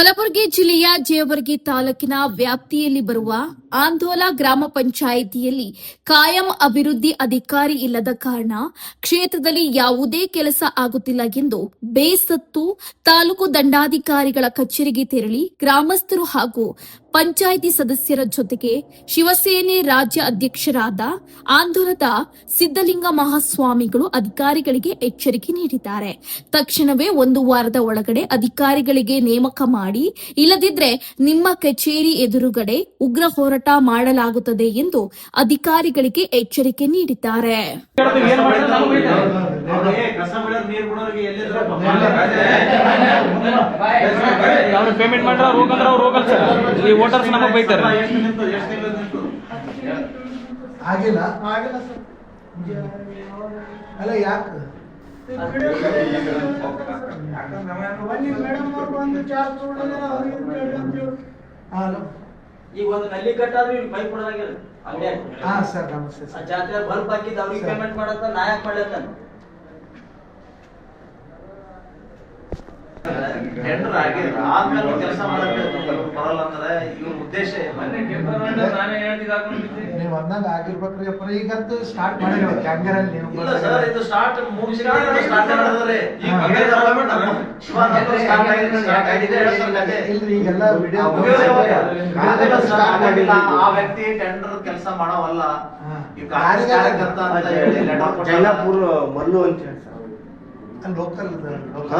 ಕಲಬುರಗಿ ಜಿಲ್ಲೆಯ ಜೇವರ್ಗಿ ತಾಲೂಕಿನ ವ್ಯಾಪ್ತಿಯಲ್ಲಿ ಬರುವ ಆಂದೋಲ ಗ್ರಾಮ ಪಂಚಾಯಿತಿಯಲ್ಲಿ ಕಾಯಂ ಅಭಿವೃದ್ಧಿ ಅಧಿಕಾರಿ ಇಲ್ಲದ ಕಾರಣ ಕ್ಷೇತ್ರದಲ್ಲಿ ಯಾವುದೇ ಕೆಲಸ ಆಗುತ್ತಿಲ್ಲ ಎಂದು ಬೇಸತ್ತು ತಾಲೂಕು ದಂಡಾಧಿಕಾರಿಗಳ ಕಚೇರಿಗೆ ತೆರಳಿ ಗ್ರಾಮಸ್ಥರು ಹಾಗೂ ಪಂಚಾಯಿತಿ ಸದಸ್ಯರ ಜೊತೆಗೆ ಶಿವಸೇನೆ ರಾಜ್ಯ ಅಧ್ಯಕ್ಷರಾದ ಆಂದೋಲದ ಸಿದ್ದಲಿಂಗ ಮಹಾಸ್ವಾಮಿಗಳು ಅಧಿಕಾರಿಗಳಿಗೆ ಎಚ್ಚರಿಕೆ ನೀಡಿದ್ದಾರೆ. ತಕ್ಷಣವೇ ಒಂದು ವಾರದ ಒಳಗಡೆ ಅಧಿಕಾರಿಗಳಿಗೆ ನೇಮಕ ಮಾಡಿ ಇಲ್ಲದಿದ್ರೆ ನಿಮ್ಮ ಕಚೇರಿ ಎದುರುಗಡೆ ಉಗ್ರ ಹೋರಾಟ ಮಾಡಲಾಗುತ್ತದೆ ಎಂದು ಅಧಿಕಾರಿಗಳಿಗೆ ಎಚ್ಚರಿಕೆ ನೀಡಿದ್ದಾರೆ. ಅಲ್ಲ ಯಾಕೆ ಪೇಮೆಂಟ್ ಮಾಡ್ರ ಅವ್ರು ಹೋಗಂದ್ರ ಅವ್ರು ಹೋಗಲ್ಲ ಸರ್. ಈ ವೋಟರ್ಸ್ ನಮಗ್ ಬೈತಾರೆ ಹಲೋ ಈಗ ಒಂದು ನಲ್ಲಿ ಕಟ್ಟಾದ್ರೂ ಇಲ್ಲಿ ಪೈಪ್ ಕೊಡೋದಾಗಿಲ್ಲ ಅಲ್ಲೇ ಹಾ ಸರ್ ನಮಸ್ತೆ ಆ ಸರ್ ಜಾತ್ರೆ ಬಲ್ಪ್ ಹಾಕಿದ್ ಅವ್ರಿಗೆ ಪೇಮೆಂಟ್ ಮಾಡತ್ತ ನಾ ಯಾಕೆ ಮಾಡ್ಲತ್ತಾನ ಟೆಂಡರ್ ಆಗಿಲ್ಲ ಆದ್ಮೇಲೆ ಕೆಲಸ ಮಾಡಕ್ಕೆ ಬರಲ್ಲ ಅಂದ್ರೆ ಇವ್ರ ಉದ್ದೇಶ ಏನು? ನೀವು ಅಂದಂಗ ಆಗಿರ್ಬೇಕ್ರಿ ಅಪ್ಪ ಈಗಂತೂ ಸ್ಟಾರ್ಟ್ ಮಾಡಿಲ್ಲ ಕ್ಯಾಂಗರಲ್ಲಿ ನೀವು ಇಲ್ಲ ಸರ್ ಇದು ಸ್ಟಾರ್ಟ್ ಮಾಡಿದ್ರೆ ಈಗ ಇಲ್ರಿ ಈಗೆಲ್ಲ ವಿಡಿಯೋ ಸ್ಟಾರ್ಟ್. ಆಗಿಲ್ಲ. ಆ ವ್ಯಕ್ತಿ ಟೆಂಡರ್ ಕೆಲಸ ಮಾಡೋವಲ್ಲ. ಹಾ. ಈ ಕಾರ್ಯಕರ್ತ ಅಂತ ಹೇಳಿ letter ಕೊಟ್ಟಾಗ- ಮಲ್ಲು ಅಂತ ಹೇಳಿ ಸರ್ ಲೋಕಲ್